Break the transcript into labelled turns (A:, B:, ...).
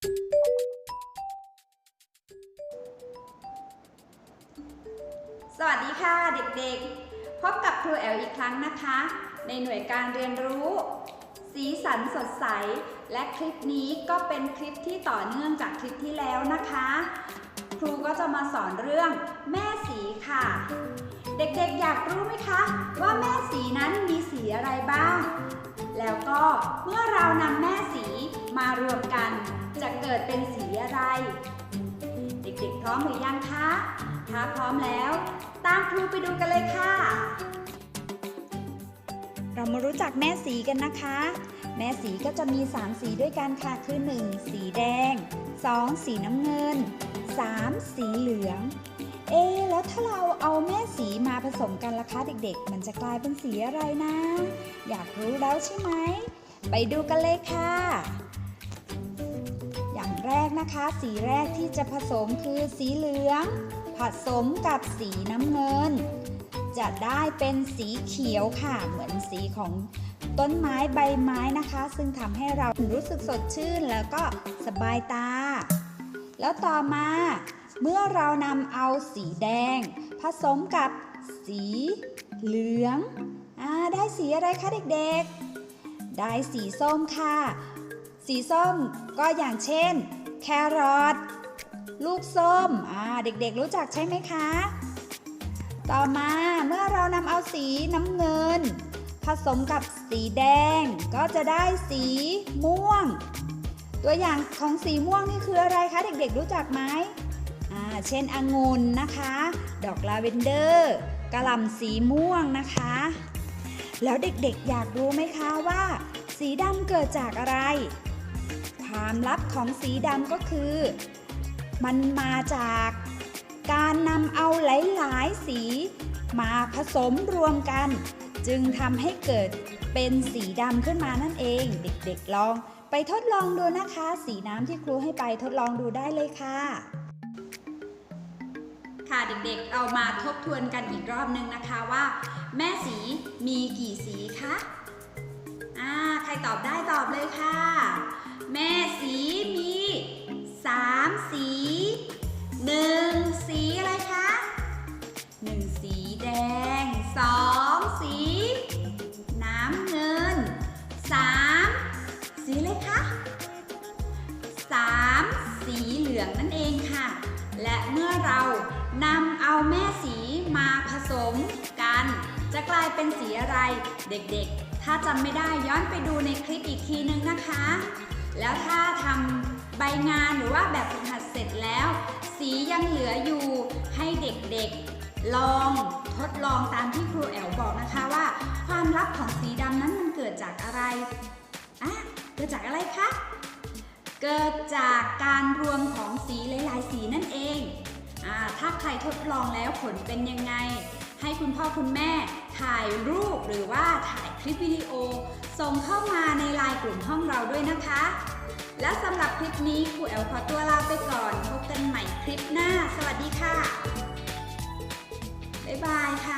A: สวัสดีค่ะเด็กๆ พบกับครูแอลอีกครั้งนะคะ ในหน่วยการเรียนรู้ สีสันสดใส และคลิปนี้ก็เป็นคลิปที่ต่อเนื่องจากคลิปที่แล้วนะคะ ครูก็จะมาสอนเรื่องแม่สีค่ะ เด็กๆอยากรู้ไหมคะ ว่าแม่สีนั้นมีสีอะไรบ้าง แล้วก็เมื่อเรานำแม่สี มารวมกันจะเกิดเป็นสีอะไร เด็กๆพร้อมหรือยังคะ ถ้าพร้อมแล้ว ตามครูไปดูกันเลยค่ะ เรามารู้จักแม่สีกันนะคะ แม่สีก็จะมี 3 สีด้วยกันค่ะ คือ 1 สีแดง 2 สีน้ำเงิน 3 สีเหลือง เอ๊แล้วถ้าเราเอาแม่สีมาผสมกันล่ะคะเด็กๆ มันจะกลายเป็นสีอะไรนะ อยากรู้แล้วใช่ไหม ไปดูกันเลยค่ะ แรกนะคะ สีแรกที่จะผสมคือสีเหลือง ผสมกับสีน้ำเงิน จะได้เป็นสีเขียวค่ะ เหมือนสีของต้นไม้ใบไม้นะคะ ซึ่งทำให้เรารู้สึกสดชื่นแล้วก็สบายตา แล้วต่อมา เมื่อเรานำเอาสีแดง ผสมกับสีเหลืองอได้สีอะไรคะเด็กๆ ได้สีส้มค่ะ สีส้มก็อย่างเช่น แครอทลูกส้มอ่าเด็กๆรู้จักใช่ไหมคะ ต่อมาเมื่อเรานำเอาสีน้ำเงิน ผสมกับสีแดง ก็จะได้สีม่วง ตัวอย่างของสีม่วงนี่คืออะไรคะเด็กๆรู้จักไหมอ่าเช่นองุ่นนะคะ ดอกลาเวนเดอร์กระหล่ำสีม่วงนะคะ แล้วเด็กๆอยากรู้ไหมคะว่า สีดำเกิดจากอะไร ความลับของสีดำก็คือ มันมาจากการนำเอาหลายๆ สีมาผสมรวมกัน จึงทำให้เกิดเป็นสีดำขึ้นมานั่นเอง เด็กๆลองไปทดลองดูนะคะ สีน้ำที่ครูให้ไปทดลองดูได้เลยค่ะ ค่ะเด็กๆเรามาทบทวนกันอีกรอบนึงนะคะว่า แม่สีมีกี่สีคะอ่าใครตอบได้ตอบเลยค่ะ แม่สีมีสามสีหนึ่งสีอะไรคะหนึ่งสีแดงสองสี น้ำเงินสามสีอะไรคะสามสีเหลืองนั่นเองค่ะ และเมื่อเรานำเอาแม่สีมาผสมกัน จะกลายเป็นสีอะไรเด็กๆ ถ้าจำไม่ได้ย้อนไปดูในคลิปอีกทีนึงนะคะ แล้วถ้าทำใบงานหรือว่าแบบฝึกหัดเสร็จแล้ว สียังเหลืออยู่ให้เด็กๆ ลองทดลองตามที่ครูแอลบอกนะคะว่า ความลับของสีดำนั้นมันเกิดจากอะไรอะเกิดจากอะไรคะ เกิดจากการรวมของสีหลายๆ สีนั่นเองอ่าถ้าใครทดลองแล้วผลเป็นยังไง ให้คุณพ่อคุณแม่ถ่ายรูปหรือว่าถ่าย คลิปวิดีโอ ส่งเข้ามาในไลน์กลุ่มห้องเราด้วยนะคะ และสำหรับคลิปนี้ครูแอลขอตัวลาไปก่อน พบกันใหม่คลิปหน้า สวัสดีค่ะ บ๊ายบายค่ะ